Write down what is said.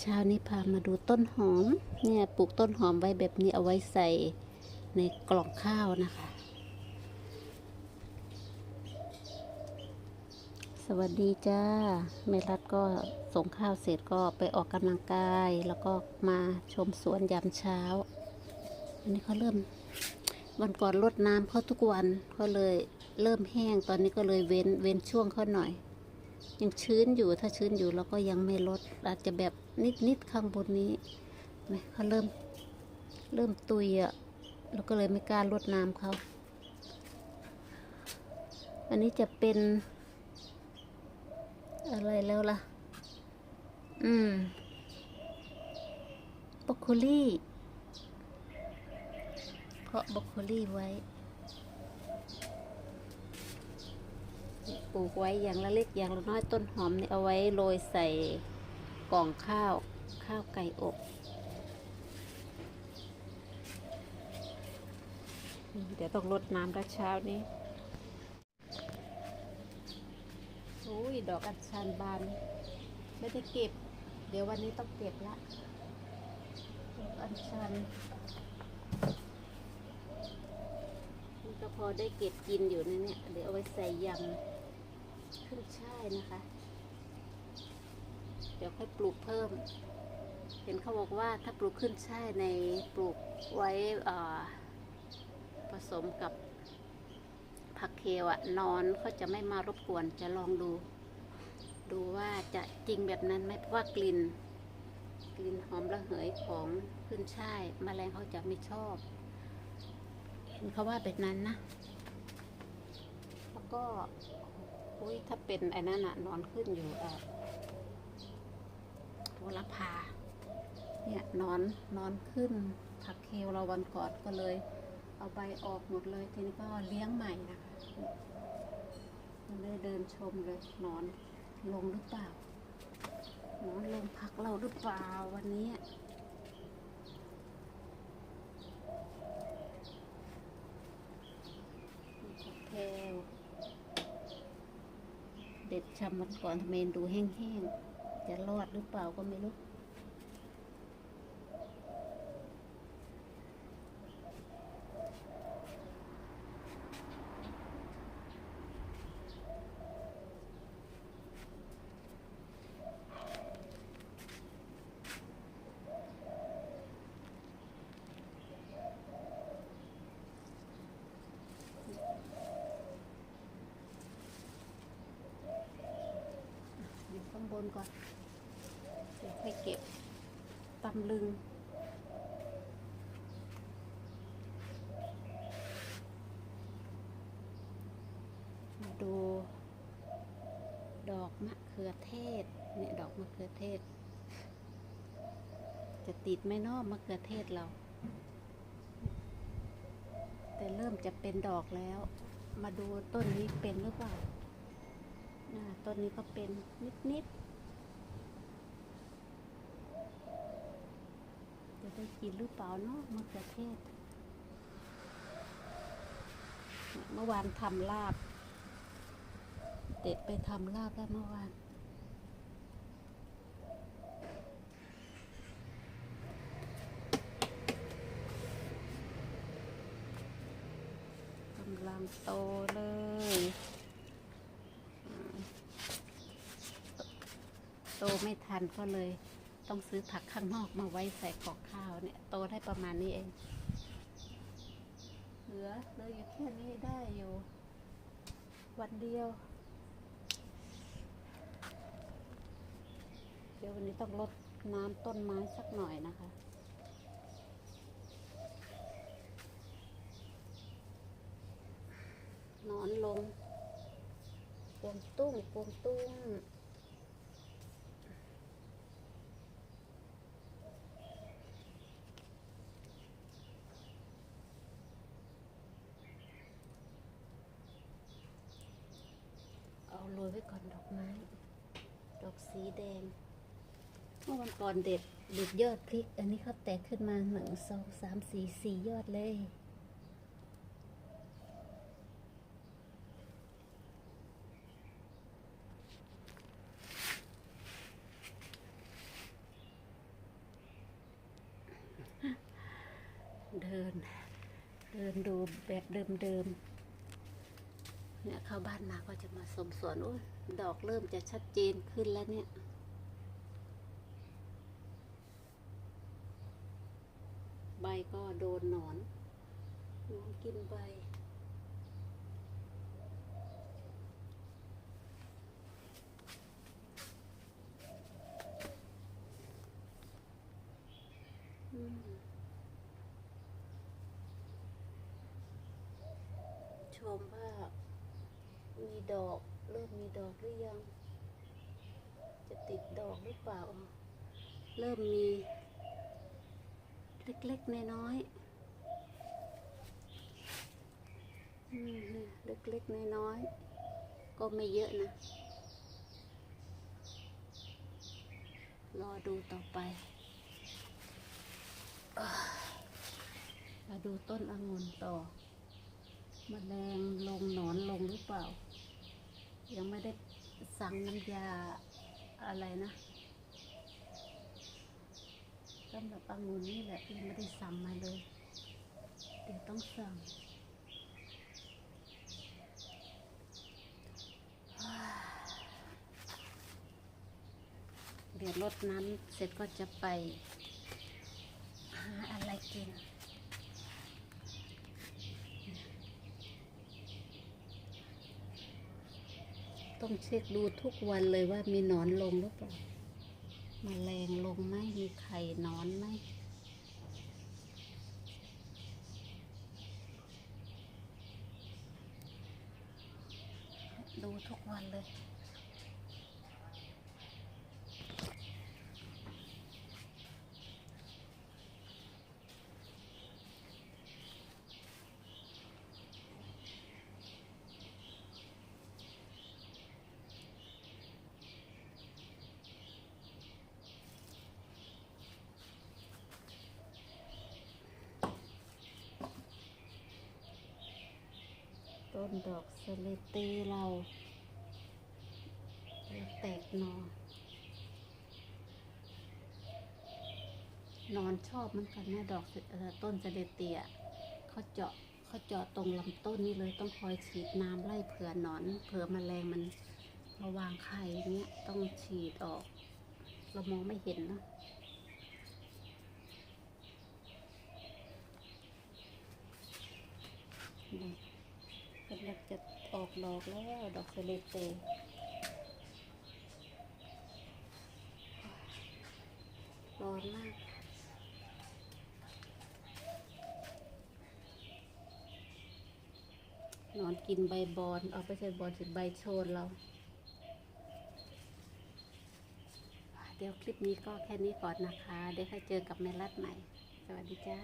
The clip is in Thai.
เช้านี้พามาดูต้นหอม เนี่ยปลูกต้นหอมไว้แบบนี้เอาไว้ใส่ในกล่องข้าวนะคะ สวัสดีจ้าแม่รัดก็ส่งข้าวเสร็จก็ไปออกกำลังกาย แล้วก็มาชมสวนยามเช้า อันนี้เขาเริ่ม วันก่อนรดน้ำเขาทุกวันก็เลยเริ่มแห้งตอนนี้ก็เลยเว้นเว้นช่วงเขาหน่อย ยังชื้นอยู่ถ้าชื้นอยู่เราก็ยังไม่ลดอาจจะแบบ นิดนิดๆข้างบนนี้ไหมเขาเริ่มเริ่มตุยอะ่ะเราก็เลยไม่กล้ารดน้ำเขาอันนี้จะเป็น อะไรแล้วล่ะ อืมบรอกโคลี่เพาะบรอกโคลี่ไว้ ปลูกไว้อย่างละเล็กอย่างละน้อยต้นหอมเนี่ยเอาไว้โรยใส่ กล่องข้าวข้าวไก่อบ เดี๋ยวต้องรดน้ำแล้วเช้านี้โอ้ยดอกอัญชันบาน ไม่ได้เก็บ เดี๋ยววันนี้ต้องเก็บละดอกอัญชันนี่ก็พอได้เก็บกินอยู่นะเนี่ย เดี๋ยวเอาไว้ใส่ยำขึ้นช่ายนะคะ ดี๋ยวค่อยปลูกเพิ่ม เห็นเขาบอกว่าถ้าปลูกขึ้นช่ายในปลูกไว้อ่อผสมกับผักเคลอะนอนเขาจะไม่มารบกวนจะลองดู ดูว่าจะจริงแบบนั้นไหมเพราะว่ากลิ่น กลิ่นหอมระเหยของขึ้นช่ายมแมลงเขาจะไม่ชอบ เห็นเขาว่าแบบนั้นนะ แล้วก็อุ้ยถ้าเป็นไอ้นั่นอะนอนขึ้นอยู่อ่อ โหรพาเนี่ยนอนนอนขึ้นผักเคลเราวันก่อนก็เลย เอาใบออกหมดเลยทีนี้ก็เลี้ยงใหม่นะคะมันเลยเดินชมเลยนอนลงหรือเปล่านอนลงพักเราหรือเปล่าวันนี้พักแพวเด็ดชำมันก่อนทำไมดูแห้งๆ จะรอดหรือเปล่าก็ไม่รู้ อยู่ข้าก่อน เดี๋ยวค่อยเก็บตำลึง มาดู ดอกมะเขือเทศ เนี่ยดอกมะเขือเทศ จะติดไมเนอะมะเขือเทศเรา แต่เริ่มจะเป็นดอกแล้ว มาดูต้นนี้เป็นหรือเปล่าต้นนี้ก็เป็นนิดนิดๆจะ ได้กินหรือเปล่าเนาะมะเขือเทศ เมื่อวานทำลาบ เด็ดไปทำลาบแล้วเมื่อวานกำลังโตเลยโตไม่ทันก็เลย ต้องซื้อผักข้างนอกมาไว้ใส่กองข้าวเนี่ย โตได้ประมาณนี้เอง เหลือเหลืออยู่แค่นี้ได้อยู่ วันเดียว เดี๋ยววันนี้ต้องลดน้ำต้นไม้สักหน่อยนะคะนอนลงปวงตุ้งปวงตุ้ง สีแดง เมื่อวันก่อนเด็ดเด็ดยอดพริก อันนี้เขาแตกขึ้นมาหนึ่งสองสามสี่สี่ยอดเลยเดิน เดินดูแบบเดิมๆ เนี่ยเข้าบ้านมาก็จะมาสมสวนอุ้ย ดอกเริ่มจะชัดเจนขึ้นแล้วเนี่ยใบก็โดนหนอนหนอนกินใบ ชมว่ามีดอก เริ่มมีดอกหรือยัง จะติดดอกหรือเปล่า เริ่มมี เล็กๆน้อยๆอืมเนี่ยเล็กๆน้อยๆก็ไม่เยอะนะ รอดูต่อไปมาดูต้นองุ่นต่อมแมลงลงหนอนลงหรือเปล่า ยังไม่ได้สั่งน้ำยาอะไรนะสำหรับองุ่นนี่แหละยังไม่ได้สั่งมาเลย เดี๋ยวต้องสั่งเดี๋ยวรดน้ำเสร็จก็จะไปหาอะไรกิน ต้องเช็คดูทุกวันเลยว่ามีหนอนลงหรือเปล่ามแมลงลงไหมมีไข่นอนไหมดูทุกวันเลย นดอกสะเลเตเราแตกหนอนนอนชอบเหมือนกันนะดอกต้นสเลเตียเขาเจาะเขาเจาะตรงลำต้นนี่เลยต้องคอยฉีดน้ำไล่เผื่อนอนเผื่อแมลงมันมาวางไข่เงี้ยต้องฉีดออก เรามองไม่เห็นเนอะ กำลังจะออกดอกแล้วดอกสะเลเตร้อนมากนอนกินใบบอน เอาไปใช้บอนสิใบโชนเรา เดี๋ยวคลิปนี้ก็แค่นี้ก่อนนะคะ เดี๋ยวค่อยเจอกับแม่รัดใหม่ สวัสดีจ้า